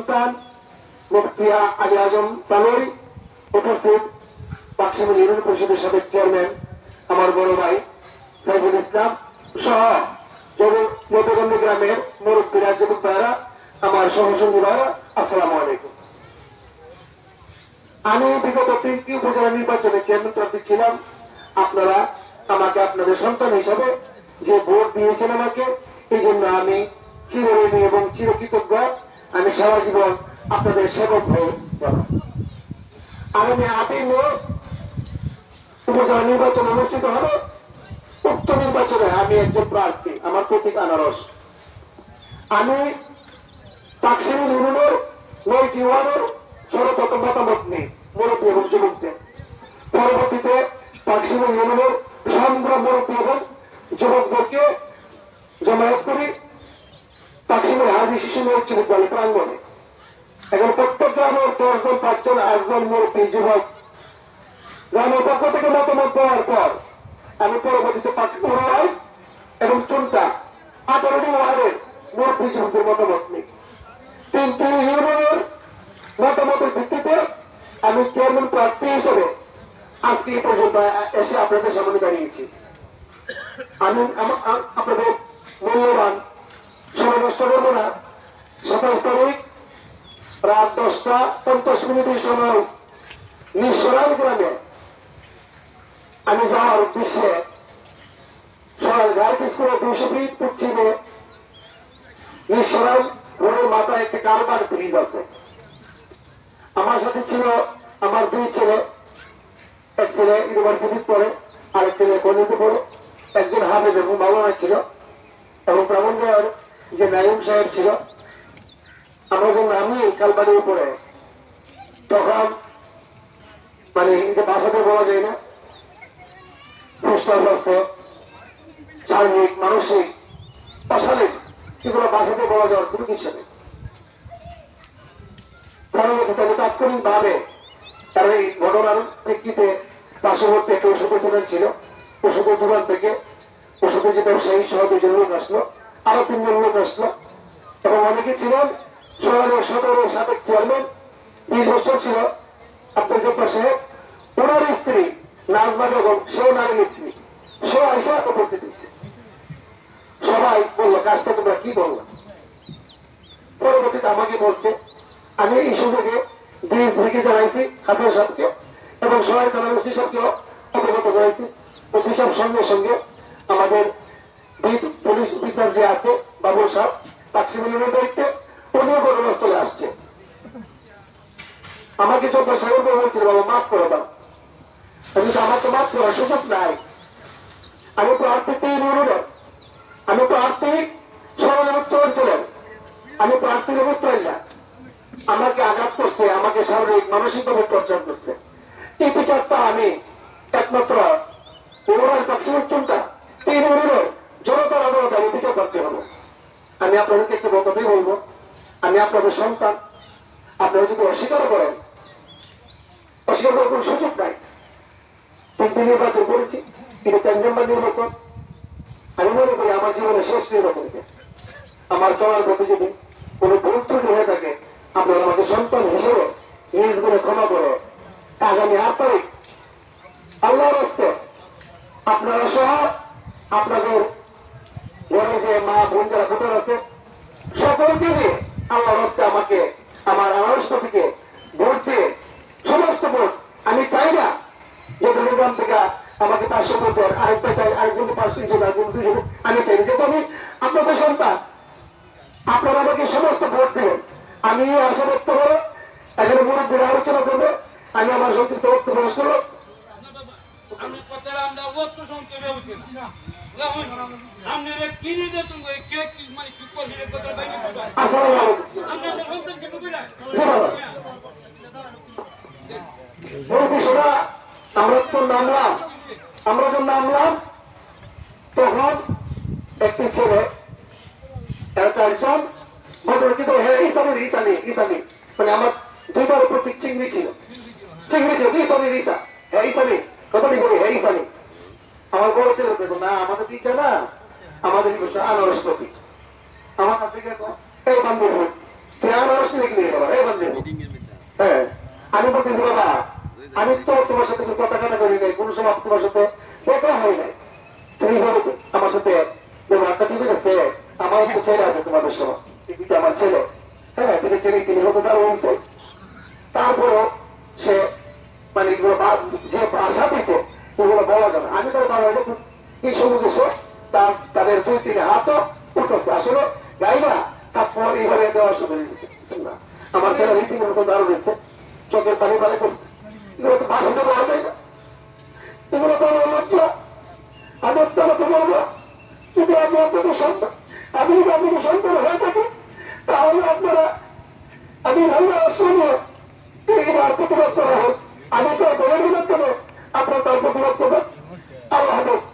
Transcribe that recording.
সন্তান, মুফতিয়া আলী আজম তালুই উপস্থিত পাকশিমুল ইউনিয়ন পরিষদের সাবেক চেয়ারম্যান আমার বড় ভাই সাইফুল ইসলাম সহ নবগঞ্জ গ্রামের মুরব্বীরা যুবক ভাইরা আমার সহসঙ্গী ভাইরা আসসালামু আলাইকুম। আমি বিগত তিনটি উপজেলা নির্বাচনে চেয়ারম্যান প্রার্থী ছিলাম। আপনারা আমাকে আপনাদের সন্তান হিসাবে যে ভোট দিয়েছেন আমাকে, এই জন্য আমি চিরঋণী এবং চিরকৃতজ্ঞ। আমি সারা জীবন আপনাদের সেবক হয়ে। আগামী আটই মে উপজেলা নির্বাচন অনুষ্ঠিত হবে। উক্ত নির্বাচনে আমি একজন প্রার্থী, আমার প্রতীক আনারস। আমি নয়টি ওয়ার্ডের সর্বপ্রথম মতামত নেই মুরব্বী এবং যুবকদের। পরবর্তীতে পাকশিনী ইউনিয়নের সংগ্রাম মুরব্বী এবং যুবকদেরকে জমায়েত পাকশিমের হাজি শিশু উচ্চ বিদ্যালয় প্রাঙ্গণে। এখন প্রত্যেক গ্রামের দশজন পাঁচজন আটজন মুরব্বী যুবক। গ্রামের পক্ষ থেকে মতামত দেওয়ার পর আমি পরবর্তীতে পাখিপুরাই এবং চুনটা আঠারোটি ওয়ার্ডের মুরব্বী যুবকদের মতামত নিই। তিনটি ইউনিয়নের মতামতের ভিত্তিতে আমি চেয়ারম্যান প্রার্থী হিসেবে আজকে পর্যন্ত এসে আপনাদের সামনে দাঁড়িয়েছি। আমি আপনাদের মূল্যবান সময় নষ্ট করব না। সাতাশ তারিখ রাত দশটা পঞ্চাশ মিনিটের সময় নিঃসরাল গ্রামে আমি যাওয়ার উদ্দেশ্যে সকাল গার্লস স্কুলের দুশো ফিট পশ্চিমে। নিঃসরাল রোডের মাথায় একটা কারবার ব্রিজ আছে। আমার সাথে ছিল আমার দুই ছেলে, এক ছেলে ইউনিভার্সিটি পড়ে, আরেক ছেলে কলেজে পড়ে। একজন হাফেজ এবং মাওলানা ছিল এবং ব্রাহ্মণবাড়ির যে নায়ম সাহেব ছিল আমরা যখন আমি কালবাড়ির উপরে। তখন মানে এটা ভাষাতে বলা যায় না। আছে শারীরিক মানসিক, অশালীন, এগুলো ভাষাতে বলা যাওয়ার কোনো কিছু নেই। পরবর্তীতে আমি তাৎক্ষণিক ভাবে তার এই ঘটনার প্রেক্ষিতে পার্শ্ববর্তী একটা ওষুধের দোকান ছিল। ওষুধের দোকান থেকে ওষুধের যে ব্যবসায়ী সহ দুজন লোক আসলো। আরও তিনজন লোক আসলো। এবং অনেকে ছিলেন সোনালী সদরের সাবেক চেয়ারম্যান, বিশ বছর ছিল আব্দুল জব্বার সাহেব। ওনার স্ত্রী নাজমা বেগম, সেও নারী নেত্রী। সেও আইসা উপস্থিত হয়েছে। সবাই বলল, কাজটা তোমরা কি বলল? পরবর্তীতে আমাকে বলছে, আমি এই সুযোগে ডিএসপিকে জানাইছি, হাফিজ সাহেবকে, এবং সহায়তা ওসি সাহেবকেও অবগত করেছি। ওসি সাহেব সঙ্গে সঙ্গে আমাদের পুলিশ অফিসার যে আছে, বাবুল সাহেব পাকসিমিনের দায়িত্বে উনিও ঘটনাস্থলে আসছে। আমাকে চোদ্দ সাহেব বলছিল, বাবা, মাফ করে দাও। আমি তো আমার তো মাফ করার সুযোগ নাই। আমি প্রার্থী তিন অনুরোধ আমি প্রার্থী সর্বোচ্চ অঞ্চলের আমি প্রার্থী উত্তর না। আমাকে আঘাত করছে, আমাকে শারীরিক মানসিক ভাবে টর্চার করছে। এই বিচারটা আমি একমাত্র ওরাল পাক্ষিমুক্তটা তিন অনুরোধ জনতার আদালতে আমি বিচার করতে হবে আমি আপনাদেরকে একটু কথাই বলব। আমি আপনাদের সন্তান। আপনারা যদি অস্বীকার করেন, অস্বীকার করার কোনো সুযোগ নাই। তিনটি নির্বাচন করেছি, তিনি চার নম্বর নির্বাচন। আমি মনে করি আমার জীবনের শেষ নির্বাচন এটা। আমার চলার পথে যদি কোনো ভুল ত্রুটি হয়ে থাকে, আপনারা আমাকে সন্তান হিসেবে নিজ গুণে ক্ষমা করে আগামী আট তারিখ, আল্লাহর আপনারা সহ আপনাদের মা, বোন যারা ভোটার আছে, সকলকে দিয়ে আল্লাহর হস্তে আমাকে, আমার আনারস থেকে ভোট দিয়ে সমস্ত ভোট আমি চাই না। যে গ্রাম থেকে আমাকে পাঁচশো ভোট দেন আরেকটা চাই আরেকজনকে পাঁচ, তিনজন, আরেকজন দুজন আমি চাই যেহেতু আমি আপনাদের সন্তান, আপনারা আমাকে সমস্ত ভোট দেবেন। আমি আশা ব্যক্ত করে এখানে মুরব্বীরা আলোচনা করবে। আমি আমার সংক্ষিপ্ত বক্তব্য শেষ করব। আমি কথাটা আমরা অত সংক্ষেপে উঠি না আপনারা কি নির্যাতন তুমি? কে মানে আমরা যখন নামলাম, তখন একটি ছেলে চারজন কিন্তু হ্যাঁ ইসানি ইসানি ইসানি মানে আমার দুইবার প্রতীক চিংড়ি ছিল। চিংড়ি ছিল ইসানি ইসা হ্যাঁ ইসানি কথাটি বলি হ্যাঁ ইসানি আমার বড় দেখো না, আমাদের দিচ্ছে না আমাদের হচ্ছে আনারস প্রতীক আমার কাছে এই বান্ধব তুই কি বাবা এই বন্ধু হ্যাঁ আমি বলতেছি, বাবা, আমি তো তোমার সাথে কোনো কথা কাটা করি নাই, কোনো সময় তোমার সাথে দেখা হয় নাই। তুমি আমার সাথে ব্যবহারটা ঠিক আছে আমার তো ছেলে আছে তোমাদের সময় এটা আমার ছেলে। হ্যাঁ তুমি ছেলে তিনি হতে তার বলছে তারপরও সে মানে যে আশা দিছে এগুলো বলা যাবে আমি তার বাবা এই সময় এসে তার তাদের দুই তিন হাতও উঠেছে আসলে গাইবা তারপর এইভাবে দেওয়ার সময় না। আমার ছেলে রীতিমতো দারুণ হয়েছে। চোখের পানি পানি করছে। এগুলো তো ভাষাতে বলা যায় না। এগুলো তো আমার আমার তো যদি আমি আপনাদের সন্তান আমি যদি আপনাদের সন্তান হয়ে থাকি, তাহলে আপনারা আমি ভালো শুনে এবার প্রতিবাদ করা হোক। আমি চাই বলে কেন? আপনার তার প্রতিবাদ করবেন আল্লাহ হাফেজ।